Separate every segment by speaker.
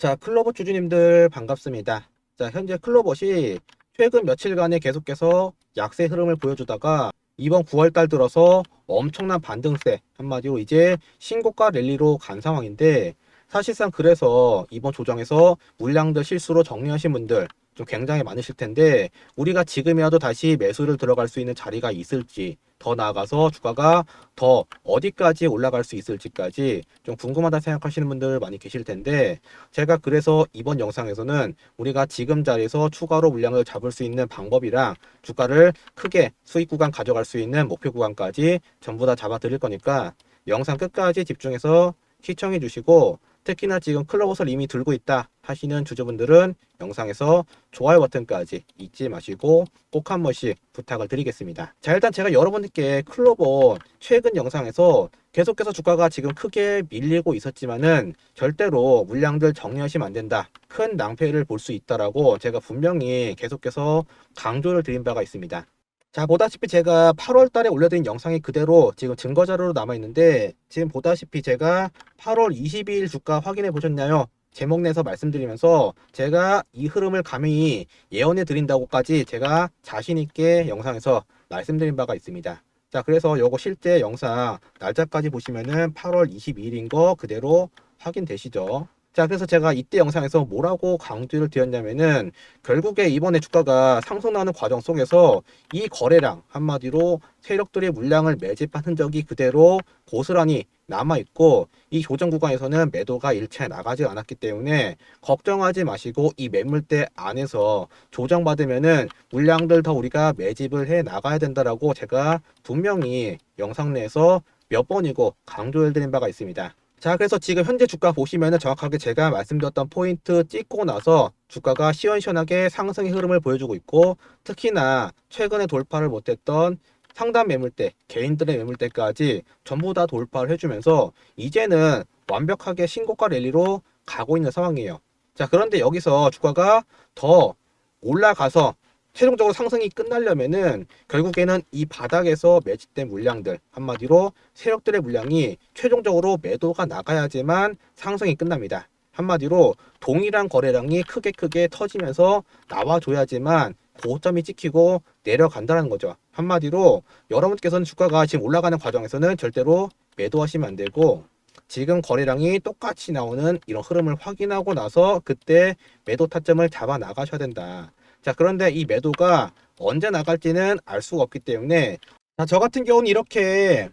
Speaker 1: 자, 클로버 주주님들 반갑습니다. 자, 현재 클로버시 최근 며칠간에 계속해서 약세 흐름을 보여주다가 이번 9월달 들어서 엄청난 반등세, 한마디로 이제 신고가 랠리로 간 상황인데 사실상 그래서 이번 조정에서 물량들 실수로 정리하신 분들 좀 굉장히 많으실 텐데 우리가 지금이라도 다시 매수를 들어갈 수 있는 자리가 있을지 더 나아가서 주가가 더 어디까지 올라갈 수 있을지까지 좀 궁금하다 생각하시는 분들 많이 계실 텐데 제가 그래서 이번 영상에서는 우리가 지금 자리에서 추가로 물량을 잡을 수 있는 방법이랑 주가를 크게 수익 구간 가져갈 수 있는 목표 구간까지 전부 다 잡아 드릴 거니까 영상 끝까지 집중해서 시청해 주시고 특히나 지금 클럽옷을 이미 들고 있다 하시는 주주분들은 영상에서 좋아요 버튼까지 잊지 마시고 꼭 한 번씩 부탁을 드리겠습니다. 자 일단 제가 여러분들께 클로버 최근 영상에서 계속해서 주가가 지금 크게 밀리고 있었지만은 절대로 물량들 정리하시면 안 된다. 큰 낭패를 볼 수 있다라고 제가 분명히 계속해서 강조를 드린 바가 있습니다. 자, 보다시피 제가 8월 달에 올려드린 영상이 그대로 지금 증거 자료로 남아 있는데 지금 보다시피 제가 8월 22일 주가 확인해 보셨나요? 제목 내서 말씀드리면서 제가 이 흐름을 감히 예언해 드린다고까지 제가 자신 있게 영상에서 말씀드린 바가 있습니다. 자, 그래서 요거 실제 영상 날짜까지 보시면은 8월 22일인 거 그대로 확인되시죠? 자, 그래서 제가 이때 영상에서 뭐라고 강조를 드렸냐면은 결국에 이번에 주가가 상승하는 과정 속에서 이 거래량 한마디로 세력들의 물량을 매집한 흔적이 그대로 고스란히 남아 있고 이 조정 구간에서는 매도가 일체 나가지 않았기 때문에 걱정하지 마시고 이 매물대 안에서 조정받으면은 물량들 더 우리가 매집을 해 나가야 된다라고 제가 분명히 영상 내에서 몇 번이고 강조해 드린 바가 있습니다. 자, 그래서 지금 현재 주가 보시면은 정확하게 제가 말씀드렸던 포인트 찍고 나서 주가가 시원시원하게 상승의 흐름을 보여주고 있고 특히나 최근에 돌파를 못했던 상단 매물대, 개인들의 매물대까지 전부 다 돌파를 해주면서 이제는 완벽하게 신고가 랠리로 가고 있는 상황이에요. 자, 그런데 여기서 주가가 더 올라가서 최종적으로 상승이 끝나려면은 결국에는 이 바닥에서 매집된 물량들 한마디로 세력들의 물량이 최종적으로 매도가 나가야지만 상승이 끝납니다. 한마디로 동일한 거래량이 크게 크게 터지면서 나와줘야지만 고점이 찍히고 내려간다는 거죠. 한마디로 여러분께서는 주가가 지금 올라가는 과정에서는 절대로 매도하시면 안 되고 지금 거래량이 똑같이 나오는 이런 흐름을 확인하고 나서 그때 매도 타점을 잡아 나가셔야 된다. 자, 그런데 이 매도가 언제 나갈지는 알 수가 없기 때문에 자, 저 같은 경우는 이렇게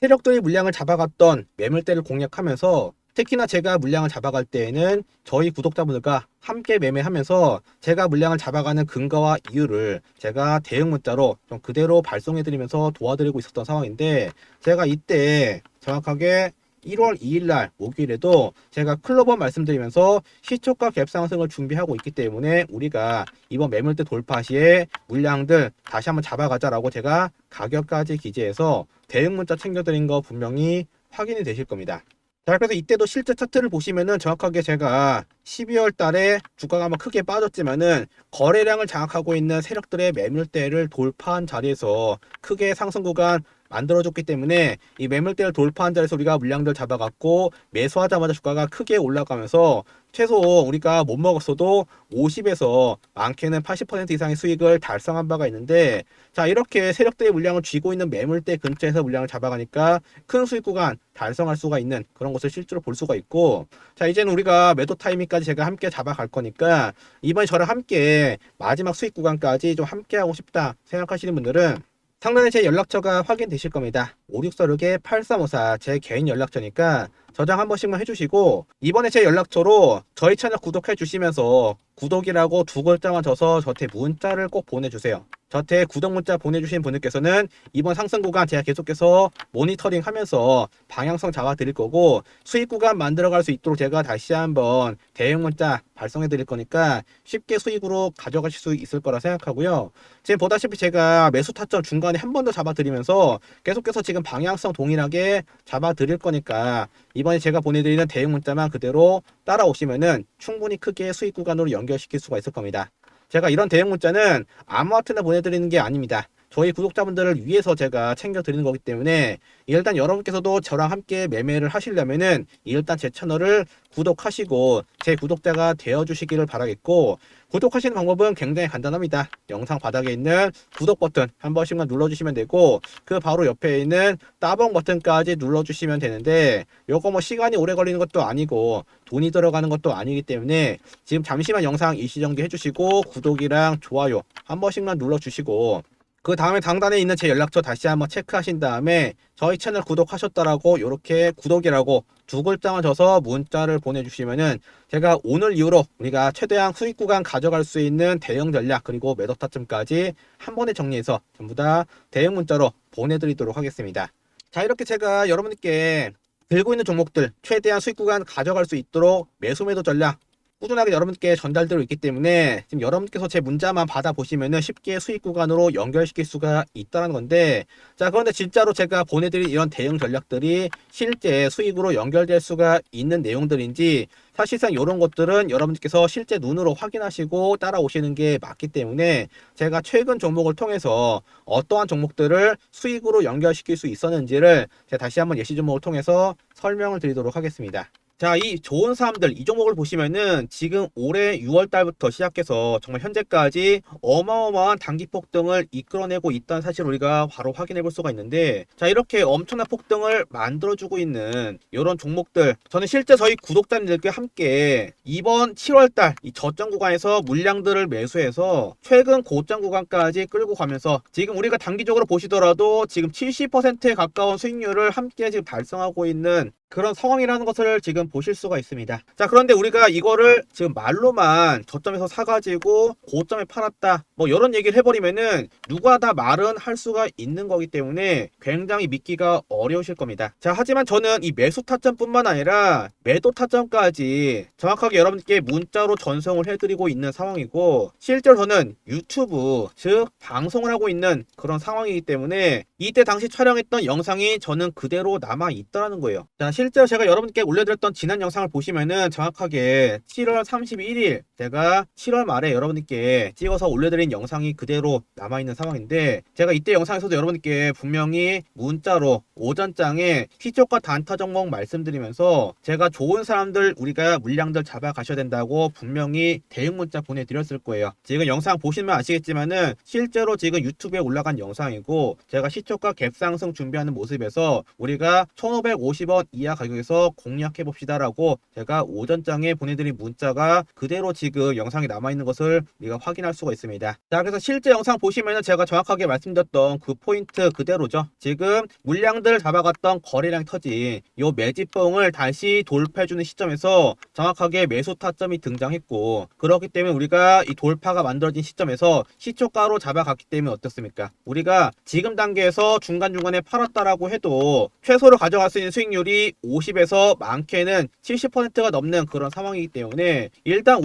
Speaker 1: 세력들이 물량을 잡아갔던 매물대를 공략하면서 특히나 제가 물량을 잡아갈 때에는 저희 구독자분들과 함께 매매하면서 제가 물량을 잡아가는 근거와 이유를 제가 대응 문자로 좀 그대로 발송해드리면서 도와드리고 있었던 상황인데 제가 이때 정확하게 1월 2일 날 목요일에도 제가 클로버 말씀드리면서 시초가 갭 상승을 준비하고 있기 때문에 우리가 이번 매물대 돌파 시에 물량들 다시 한번 잡아가자라고 제가 가격까지 기재해서 대응 문자 챙겨드린 거 분명히 확인이 되실 겁니다. 자, 그래서 이때도 실제 차트를 보시면은 정확하게 제가 12월 달에 주가가 한번 크게 빠졌지만은 거래량을 장악하고 있는 세력들의 매물대를 돌파한 자리에서 크게 상승 구간 만들어줬기 때문에 이 매물대를 돌파한 자리에서 우리가 물량들 잡아갖고 매수하자마자 주가가 크게 올라가면서 최소 우리가 못 먹었어도 50에서 많게는 80% 이상의 수익을 달성한 바가 있는데 자 이렇게 세력대의 물량을 쥐고 있는 매물대 근처에서 물량을 잡아가니까 큰 수익 구간 달성할 수가 있는 그런 것을 실제로 볼 수가 있고 자 이제는 우리가 매도 타이밍까지 제가 함께 잡아갈 거니까 이번에 저랑 함께 마지막 수익 구간까지 좀 함께 하고 싶다 생각하시는 분들은 상단에 제 연락처가 확인되실 겁니다. 5646에 8354 제 개인 연락처니까 저장 한 번씩만 해주시고 이번에 제 연락처로 저희 채널 구독해 주시면서 구독이라고 두 글자만 줘서 저한테 문자를 꼭 보내주세요. 저한테 구독 문자 보내주신 분들께서는 이번 상승 구간 제가 계속해서 모니터링 하면서 방향성 잡아 드릴 거고 수익 구간 만들어 갈 수 있도록 제가 다시 한번 대응 문자 발송해 드릴 거니까 쉽게 수익으로 가져가실 수 있을 거라 생각하고요. 지금 보다시피 제가 매수 타점 중간에 한 번 더 잡아 드리면서 계속해서 지금 방향성 동일하게 잡아 드릴 거니까 이번에 제가 보내드리는 대응 문자만 그대로 따라오시면은 충분히 크게 수익 구간으로 연결시킬 수가 있을 겁니다. 제가 이런 대응 문자는 아무한테나 보내드리는 게 아닙니다. 저희 구독자분들을 위해서 제가 챙겨드리는 거기 때문에 일단 여러분께서도 저랑 함께 매매를 하시려면은 일단 제 채널을 구독하시고 제 구독자가 되어주시기를 바라겠고 구독하시는 방법은 굉장히 간단합니다. 영상 바닥에 있는 구독 버튼 한 번씩만 눌러주시면 되고 그 바로 옆에 있는 따봉 버튼까지 눌러주시면 되는데 요거 뭐 시간이 오래 걸리는 것도 아니고 돈이 들어가는 것도 아니기 때문에 지금 잠시만 영상 일시정지 해주시고 구독이랑 좋아요 한 번씩만 눌러주시고 그 다음에 상단에 있는 제 연락처 다시 한번 체크하신 다음에 저희 채널 구독하셨다라고 이렇게 구독이라고 두 글자만 줘서 문자를 보내주시면은 제가 오늘 이후로 우리가 최대한 수익 구간 가져갈 수 있는 대응 전략 그리고 매도 타점까지 한 번에 정리해서 전부 다 대응 문자로 보내드리도록 하겠습니다. 자 이렇게 제가 여러분께 들고 있는 종목들 최대한 수익 구간 가져갈 수 있도록 매수 매도 전략 꾸준하게 여러분께 전달되고 있기 때문에 지금 여러분께서 제 문자만 받아보시면은 쉽게 수익 구간으로 연결시킬 수가 있다는 건데 자 그런데 진짜로 제가 보내드린 이런 대응 전략들이 실제 수익으로 연결될 수가 있는 내용들인지 사실상 이런 것들은 여러분께서 실제 눈으로 확인하시고 따라오시는 게 맞기 때문에 제가 최근 종목을 통해서 어떠한 종목들을 수익으로 연결시킬 수 있었는지를 제가 다시 한번 예시 종목을 통해서 설명을 드리도록 하겠습니다. 자, 이 좋은 사람들, 이 종목을 보시면은 지금 올해 6월 달부터 시작해서 정말 현재까지 어마어마한 단기 폭등을 이끌어내고 있다는 사실을 우리가 바로 확인해 볼 수가 있는데, 자, 이렇게 엄청난 폭등을 만들어주고 있는 이런 종목들, 저는 실제 저희 구독자님들께 함께 이번 7월 달 이 저점 구간에서 물량들을 매수해서 최근 고점 구간까지 끌고 가면서 지금 우리가 단기적으로 보시더라도 지금 70%에 가까운 수익률을 함께 지금 달성하고 있는 그런 상황이라는 것을 지금 보실 수가 있습니다. 자, 그런데 우리가 이거를 지금 말로만 저점에서 사가지고 고점에 팔았다. 뭐 이런 얘기를 해버리면은 누가 다 말은 할 수가 있는 거기 때문에 굉장히 믿기가 어려우실 겁니다. 자, 하지만 저는 이 매수 타점뿐만 아니라 매도 타점까지 정확하게 여러분께 문자로 전송을 해드리고 있는 상황이고 실제로 저는 유튜브 즉 방송을 하고 있는 그런 상황이기 때문에 이때 당시 촬영했던 영상이 저는 그대로 남아 있다라는 거예요. 자, 실제로 제가 여러분께 올려드렸던 지난 영상을 보시면은 정확하게 7월 31일 제가 7월 말에 여러분께 찍어서 올려드린 영상이 그대로 남아있는 상황인데 제가 이때 영상에서도 여러분께 분명히 문자로 오전장에 시초가 단타 종목 말씀드리면서 제가 좋은 사람들 우리가 물량들 잡아가셔야 된다고 분명히 대응 문자 보내드렸을 거예요. 지금 영상 보시면 아시겠지만은 실제로 지금 유튜브에 올라간 영상이고 제가 시초가 갭상승 준비하는 모습에서 우리가 1550원 이하 가격에서 공략해 봅시다라고 제가 오전장에 보내드린 문자가 그대로 지금 영상에 남아있는 것을 우리가 확인할 수가 있습니다. 자 그래서 실제 영상 보시면은 제가 정확하게 말씀드렸던 그 포인트 그대로죠. 지금 물량들을 잡아갔던 거래량 터진 요 매집봉을 다시 돌파해주는 시점에서 정확하게 매수 타점이 등장했고 그렇기 때문에 우리가 이 돌파가 만들어진 시점에서 시초가로 잡아갔기 때문에 어떻습니까? 우리가 지금 단계에서 중간중간에 팔았다라고 해도 최소로 가져갈 수 있는 수익률이 50에서 많게는 70%가 넘는 그런 상황이기 때문에 일단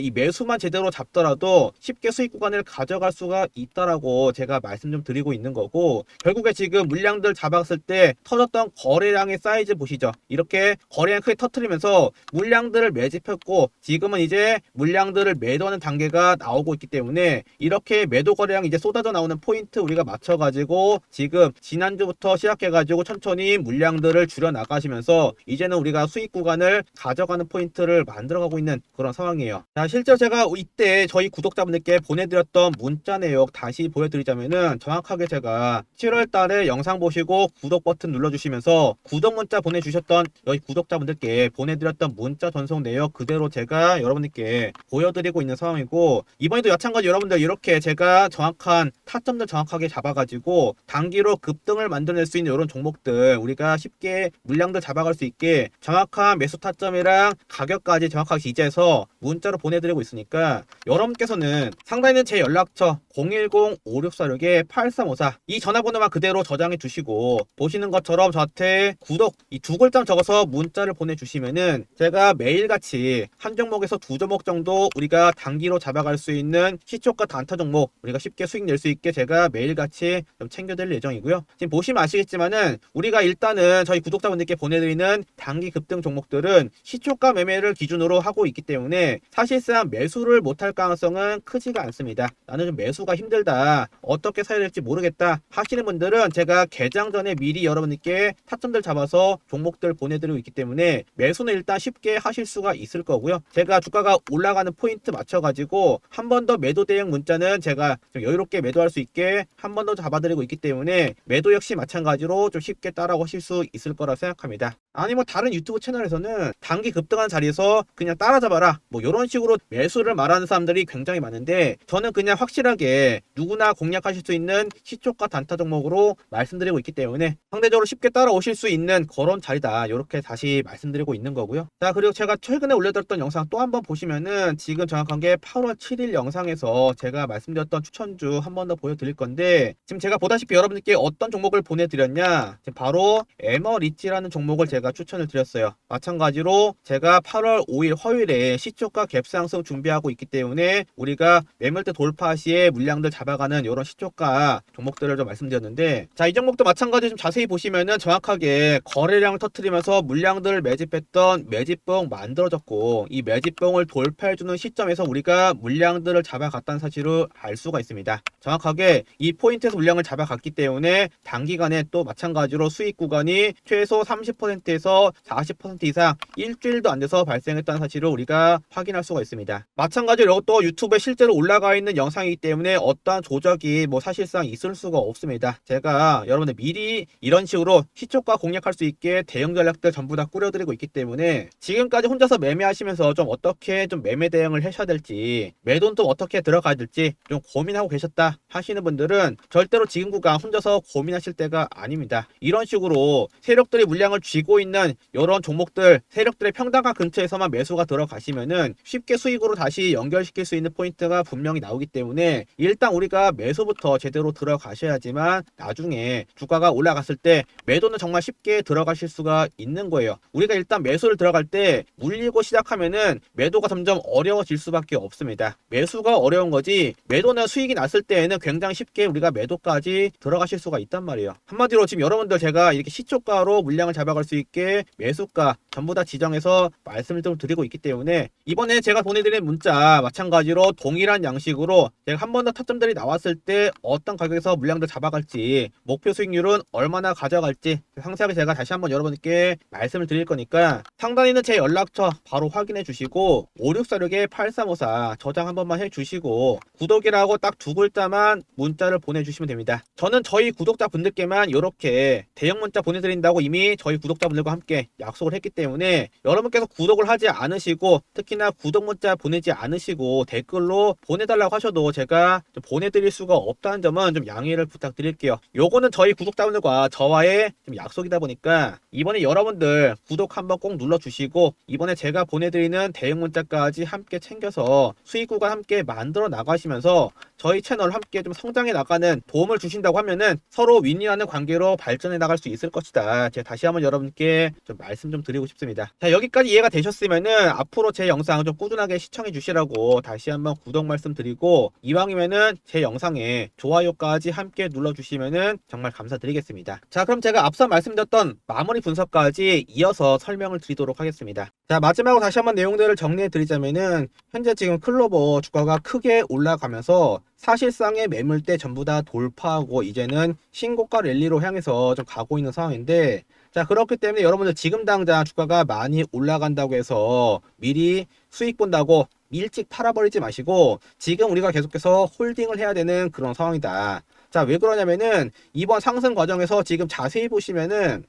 Speaker 1: 이 매수만 제대로 잡더라도 쉽게 수익 구간을 가져갈 수가 있다라고 제가 말씀 좀 드리고 있는 거고 결국에 지금 물량들 잡았을 때 터졌던 거래량의 사이즈 보시죠. 이렇게 거래량 크게 터트리면서 물량들을 매집했고 지금은 이제 물량들을 매도하는 단계가 나오고 있기 때문에 이렇게 매도 거래량 이제 쏟아져 나오는 포인트 우리가 맞춰가지고 지금 지난주부터 시작해가지고 천천히 물량들을 줄여 나가시면서 이제는 우리가 수익 구간을 가져가는 포인트를 만들어가고 있는 그런 상황이에요. 자, 실제로 제가 이때 저희 구독자분들께 보내드렸던 문자 내용 다시 보여드리자면은 정확하게 제가 7월 달에 영상 보시고 구독 버튼 눌러주시면서 구독 문자 보내주셨던 여기 구독자분들께 보내드렸던 문자 전송 내용 그대로 제가 여러분들께 보여드리고 있는 상황이고 이번에도 마찬가지 여러분들 이렇게 제가 정확한 타점들 정확하게 잡아가지고 단기로 급등을 만들어낼 수 있는 이런 종목들 우리가 쉽게 물량들 잡아갈 수 있게 정확한 매수 타점이랑 가격까지 정확하게 기재해서 문자로 보내드리고 있으니까 여러분께서는 상단에 있는 제 연락처 010-5646-8354 이 전화번호만 그대로 저장해 주시고 보시는 것처럼 저한테 구독 이 두 글자 적어서 문자를 보내주시면은 제가 매일같이 한 종목에서 두 종목 정도 우리가 단기로 잡아갈 수 있는 시초가 단타 종목 우리가 쉽게 수익 낼 수 있게 제가 매일같이 좀 챙겨드릴 예정이고요. 지금 보시면 아시겠지만은 우리가 일단은 저희 구독자분들께 보내드리는 단기 급등 종목들은 시초가 매매를 기준으로 하고 있기 때문에 사실 사실상 매수를 못할 가능성은 크지가 않습니다. 나는 좀 매수가 힘들다. 어떻게 사야 될지 모르겠다. 하시는 분들은 제가 개장 전에 미리 여러분께 타점들 잡아서 종목들 보내드리고 있기 때문에 매수는 일단 쉽게 하실 수가 있을 거고요. 제가 주가가 올라가는 포인트 맞춰가지고 한 번 더 매도 대응 문자는 제가 좀 여유롭게 매도할 수 있게 한 번 더 잡아드리고 있기 때문에 매도 역시 마찬가지로 좀 쉽게 따라오실 수 있을 거라 생각합니다. 아니 뭐 다른 유튜브 채널에서는 단기 급등한 자리에서 그냥 따라잡아라. 뭐 이런 식으로 매수를 말하는 사람들이 굉장히 많은데 저는 그냥 확실하게 누구나 공략하실 수 있는 시초가 단타 종목으로 말씀드리고 있기 때문에 상대적으로 쉽게 따라오실 수 있는 그런 자리다. 이렇게 다시 말씀드리고 있는 거고요. 자 그리고 제가 최근에 올려드렸던 영상 또 한번 보시면은 지금 정확한 게 8월 7일 영상에서 제가 말씀드렸던 추천주 한 번 더 보여드릴 건데 지금 제가 보다시피 여러분들께 어떤 종목을 보내드렸냐? 바로 에머리치라는 종목을 제가 추천을 드렸어요. 마찬가지로 제가 8월 5일 화요일에 시초가 갭상승 준비하고 있기 때문에 우리가 매물대 돌파 시에 물량들 잡아가는 이런 시초가 종목들을 좀 말씀드렸는데 자 이 종목도 마찬가지 좀 자세히 보시면은 정확하게 거래량을 터트리면서 물량들을 매집했던 매집봉 만들어졌고 이 매집봉을 돌파해주는 시점에서 우리가 물량들을 잡아갔다는 사실을 알 수가 있습니다. 정확하게 이 포인트에서 물량을 잡아갔기 때문에 단기간에 또 마찬가지로 수익 구간이 최소 30% 에서 40% 이상 일주일도 안 돼서 발생했다는 사실을 우리가 확인할 수가 있습니다. 마찬가지로 이것도 유튜브에 실제로 올라가 있는 영상이기 때문에 어떠한 조작이 뭐 사실상 있을 수가 없습니다. 제가 여러분들 미리 이런 식으로 시초가 공략할 수 있게 대응 전략들 전부 다 꾸려드리고 있기 때문에 지금까지 혼자서 매매하시면서 좀 어떻게 좀 매매 대응을 하셔야 될지 매도는 또 어떻게 들어가야 될지 좀 고민하고 계셨다 하시는 분들은 절대로 지금 구간 혼자서 고민하실 때가 아닙니다. 이런 식으로 세력들이 물량을 쥐고 있는 이런 종목들 세력들의 평단가 근처에서만 매수가 들어가시면은 쉽게 수익으로 다시 연결시킬 수 있는 포인트가 분명히 나오기 때문에 일단 우리가 매수부터 제대로 들어가셔야지만 나중에 주가가 올라갔을 때 매도는 정말 쉽게 들어가실 수가 있는 거예요. 우리가 일단 매수를 들어갈 때 물리고 시작하면은 매도가 점점 어려워질 수밖에 없습니다. 매수가 어려운 거지 매도는 수익이 났을 때에는 굉장히 쉽게 우리가 매도까지 들어가실 수가 있단 말이에요. 한마디로 지금 여러분들 제가 이렇게 시초가로 물량을 잡아갈 수 있게 매수가 전부 다 지정해서 말씀을 좀 드리고 있기 때문에 이번에 제가 보내드린 문자 마찬가지로 동일한 양식으로 제가 한 번 더 타점들이 나왔을 때 어떤 가격에서 물량들 잡아갈지 목표 수익률은 얼마나 가져갈지 상세하게 제가 다시 한번 여러분께 말씀을 드릴 거니까 상단에 있는 제 연락처 바로 확인해 주시고 5646에 8354 저장 한 번만 해 주시고 구독이라고 딱 두 글자만 문자를 보내주시면 됩니다. 저는 저희 구독자분들께만 이렇게 대형 문자 보내드린다고 이미 저희 구독자분들 과 함께 약속을 했기 때문에 여러분께서 구독을 하지 않으시고 특히나 구독 문자 보내지 않으시고 댓글로 보내달라고 하셔도 제가 좀 보내드릴 수가 없다는 점은 좀 양해를 부탁드릴게요. 요거는 저희 구독자분들과 저와의 좀 약속이다 보니까 이번에 여러분들 구독 한번 꼭 눌러주시고 이번에 제가 보내드리는 대형 문자까지 함께 챙겨서 수익 구간 함께 만들어 나가시면서 저희 채널 함께 좀 성장해 나가는 도움을 주신다고 하면은 서로 윈윈하는 관계로 발전해 나갈 수 있을 것이다. 제가 다시 한번 여러분께 좀 말씀 좀 드리고 싶습니다. 자, 여기까지 이해가 되셨으면은 앞으로 제 영상 좀 꾸준하게 시청해 주시라고 다시 한번 구독 말씀 드리고 이왕이면은 제 영상에 좋아요까지 함께 눌러 주시면은 정말 감사드리겠습니다. 자, 그럼 제가 앞서 말씀드렸던 마무리 분석까지 이어서 설명을 드리도록 하겠습니다. 자, 마지막으로 다시 한번 내용들을 정리해 드리자면은 현재 지금 클로버 주가가 크게 올라가면서 사실상의 매물대 전부 다 돌파하고 이제는 신고가 랠리로 향해서 좀 가고 있는 상황인데 자 그렇기 때문에 여러분들 지금 당장 주가가 많이 올라간다고 해서 미리 수익 본다고 일찍 팔아버리지 마시고 지금 우리가 계속해서 홀딩을 해야 되는 그런 상황이다. 자 왜 그러냐면은 이번 상승 과정에서 지금 자세히 보시면은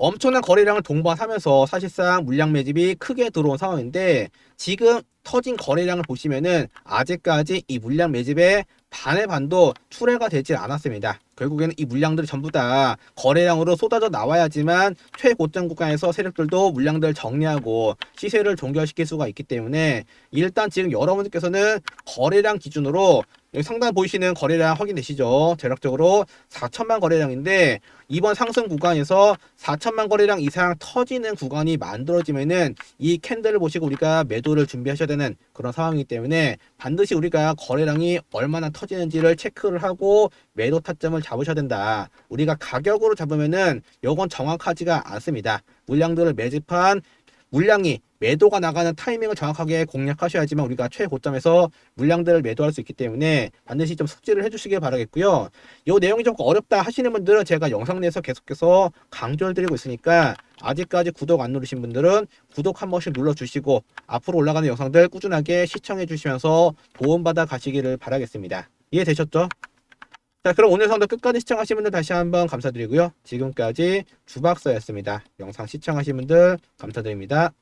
Speaker 1: 엄청난 거래량을 동반하면서 사실상 물량 매집이 크게 들어온 상황인데 지금 터진 거래량을 보시면은 아직까지 이 물량 매집의 반의 반도 출회가 되지 않았습니다. 결국에는 이 물량들이 전부 다 거래량으로 쏟아져 나와야지만 최고점 구간에서 세력들도 물량들 정리하고 시세를 종결시킬 수가 있기 때문에 일단 지금 여러분들께서는 거래량 기준으로 여기 상단 보이시는 거래량 확인되시죠? 대략적으로 4천만 거래량인데 이번 상승 구간에서 4천만 거래량 이상 터지는 구간이 만들어지면은 이 캔들을 보시고 우리가 매도를 준비하셔야 되는 그런 상황이기 때문에 반드시 우리가 거래량이 얼마나 터지는지를 체크를 하고 매도 타점을 잡으셔야 된다. 우리가 가격으로 잡으면은 요건 정확하지가 않습니다. 물량들을 매집한 물량이 매도가 나가는 타이밍을 정확하게 공략하셔야지만 우리가 최고점에서 물량들을 매도할 수 있기 때문에 반드시 좀 숙지를 해주시길 바라겠고요. 이 내용이 좀 어렵다 하시는 분들은 제가 영상 내에서 계속해서 강조를 드리고 있으니까 아직까지 구독 안 누르신 분들은 구독 한 번씩 눌러주시고 앞으로 올라가는 영상들 꾸준하게 시청해 주시면서 도움받아 가시기를 바라겠습니다. 이해되셨죠? 자, 그럼 오늘 영상도 끝까지 시청하신 분들 다시 한번 감사드리고요. 지금까지 주박사였습니다. 영상 시청하신 분들 감사드립니다.